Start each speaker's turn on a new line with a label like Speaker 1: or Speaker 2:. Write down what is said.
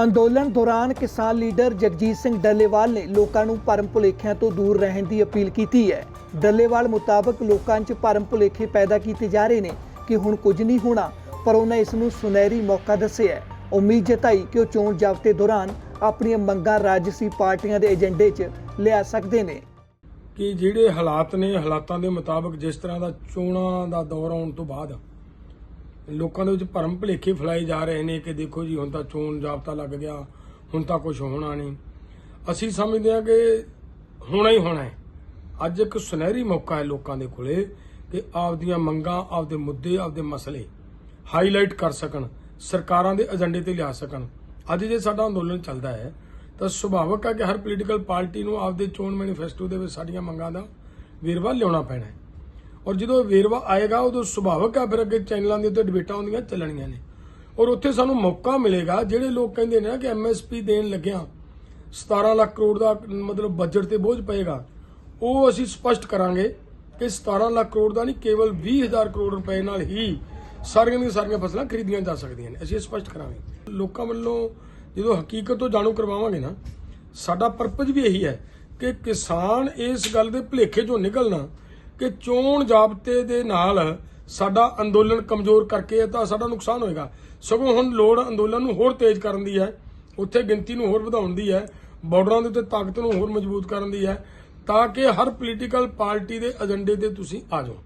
Speaker 1: ਅੰਦੋਲਨ ਦੌਰਾਨ ਕਿਸਾਨ ਲੀਡਰ ਜਗਜੀਤ ਸਿੰਘ ਡੱਲੇਵਾਲ ਨੇ ਲੋਕਾਂ ਨੂੰ ਭਰਮ ਭੁਲੇਖਿਆਂ ਤੋਂ ਦੂਰ ਰਹਿਣ ਦੀ ਅਪੀਲ ਕੀਤੀ ਹੈ। ਡੱਲੇਵਾਲ ਮੁਤਾਬਕ ਲੋਕਾਂ 'ਚ ਭਰਮ ਭੁਲੇਖੇ ਪੈਦਾ ਕੀਤੇ ਜਾ ਰਹੇ ਨੇ ਕਿ ਹੁਣ ਕੁਝ ਨਹੀਂ ਹੋਣਾ, ਪਰ ਉਹਨਾਂ ਇਸ ਨੂੰ ਸੁਨਹਿਰੀ ਮੌਕਾ ਦੱਸਿਆ ਹੈ। ਉਮੀਦ ਜਤਾਈ ਕਿ ਉਹ ਚੋਣ ਜ਼ਾਬਤੇ ਦੌਰਾਨ ਆਪਣੀਆਂ ਮੰਗਾਂ ਰਾਜਸੀ ਪਾਰਟੀਆਂ ਦੇ ਏਜੰਡੇ 'ਚ ਲਿਆ ਸਕਦੇ ਨੇ।
Speaker 2: ਕਿ ਜਿਹੜੇ ਹਾਲਾਤ ਨੇ, ਹਾਲਾਤਾਂ ਦੇ ਮੁਤਾਬਕ ਜਿਸ ਤਰ੍ਹਾਂ ਦਾ ਚੋਣਾਂ ਦਾ ਦੌਰ ਆਉਣ ਤੋਂ ਬਾਅਦ ਲੋਕਾਂ ਦੇ ਵਿੱਚ ਭਰਮ ਭੁਲੇਖੇ ਫੈਲਾਏ ਜਾ ਰਹੇ ਨੇ ਕਿ ਦੇਖੋ ਜੀ, ਹੁਣ ਤਾਂ ਚੋਣ ਜਾਬਤਾ ਲੱਗ ਗਿਆ, ਹੁਣ ਤਾਂ ਕੁਝ ਹੋਣਾ ਨਹੀਂ। ਅਸੀਂ ਸਮਝਦੇ ਹਾਂ ਕਿ ਹੋਣਾ ਹੀ ਹੋਣਾ ਹੈ। ਅੱਜ ਇੱਕ ਸੁਨਹਿਰੀ ਮੌਕਾ ਹੈ ਲੋਕਾਂ ਦੇ ਕੋਲੇ ਕਿ ਆਪਦੀਆਂ ਮੰਗਾਂ, ਆਪਦੇ ਮੁੱਦੇ, ਆਪਦੇ ਮਸਲੇ ਹਾਈਲਾਈਟ ਕਰ ਸਕਣ, ਸਰਕਾਰਾਂ ਦੇ ਏਜੰਡੇ ਤੇ ਲਿਆ ਸਕਣ। ਅੱਜ ਜੇ ਸਾਡਾ ਅੰਦੋਲਨ ਚੱਲਦਾ ਹੈ, ਤਾਂ ਸੁਭਾਵਕ ਹੈ ਕਿ ਹਰ ਪੋਲੀਟੀਕਲ ਪਾਰਟੀ ਨੂੰ ਆਪਦੇ ਚੋਣ ਮੈਨੀਫੈਸਟੋ ਦੇ ਵਿੱਚ ਸਾਡੀਆਂ ਮੰਗਾਂ ਦਾ ਵੇਰਵਾ ਲਿਆਉਣਾ ਪੈਣਾ ਹੈ। ਔਰ ਜਦੋਂ ਵੇਰਵਾ ਆਏਗਾ, ਉਦੋਂ ਸੁਭਾਵਿਕ ਆ, ਫਿਰ ਅੱਗੇ ਚੈਨਲਾਂ ਦੇ ਉੱਤੇ ਡਿਬੇਟਾਂ ਹੁੰਦੀਆਂ ਚੱਲਣੀਆਂ ਨੇ। ਔਰ ਉੱਥੇ ਸਾਨੂੰ ਮੌਕਾ ਮਿਲੇਗਾ, ਜਿਹੜੇ ਲੋਕ ਕਹਿੰਦੇ ਨੇ ਨਾ ਕਿ ਐਮਐਸਪੀ ਦੇਣ ਲੱਗਿਆ 17 ਲੱਖ ਕਰੋੜ ਦਾ ਮਤਲਬ ਬਜਟ ਤੇ ਬੋਝ ਪਏਗਾ, ਉਹ ਅਸੀਂ ਸਪਸ਼ਟ ਕਰਾਂਗੇ ਕਿ 17 ਲੱਖ ਕਰੋੜ ਦਾ ਨਹੀਂ, ਕੇਵਲ 20000 ਕਰੋੜ ਰੁਪਏ ਨਾਲ ਹੀ ਸਾਰੀਆਂ ਦੀਆਂ ਸਾਰੀਆਂ ਫਸਲਾਂ ਖਰੀਦੀਆਂ ਜਾ ਸਕਦੀਆਂ ਨੇ। ਅਸੀਂ ਇਹ ਸਪਸ਼ਟ ਕਰਾਂਗੇ। ਲੋਕਾਂ ਵੱਲੋਂ ਜਦੋਂ ਹਕੀਕਤ ਤੋਂ ਜਾਣੂ ਕਰਵਾਵਾਂਗੇ ਨਾ, ਸਾਡਾ ਪਰਪਸ ਵੀ ਇਹੀ ਹੈ ਕਿ ਕਿਸਾਨ ਇਸ ਗੱਲ ਦੇ ਭੁਲੇਖੇ ਚੋਂ ਨਿਕਲਣਾ ਕਿ ਚੋਣ ਜਾਬਤੇ ਦੇ ਨਾਲ ਸਾਡਾ ਅੰਦੋਲਨ ਕਮਜ਼ੋਰ ਕਰਕੇ ਤਾਂ ਸਾਡਾ ਨੁਕਸਾਨ ਹੋਏਗਾ। ਸਗੋਂ ਹੁਣ ਲੋੜ ਅੰਦੋਲਨ ਨੂੰ ਹੋਰ ਤੇਜ਼ ਕਰਨ ਦੀ ਹੈ, ਉੱਥੇ ਗਿਣਤੀ ਨੂੰ ਹੋਰ ਵਧਾਉਣ ਦੀ ਹੈ, ਬਾਰਡਰਾਂ ਦੇ ਉੱਤੇ ਤਾਕਤ ਨੂੰ ਹੋਰ ਮਜ਼ਬੂਤ ਕਰਨ ਦੀ ਹੈ, ਤਾਂ ਕਿ ਹਰ ਪੋਲੀਟੀਕਲ ਪਾਰਟੀ ਦੇ ਏਜੰਡੇ ਤੇ ਤੁਸੀਂ ਆ ਜਾਓ।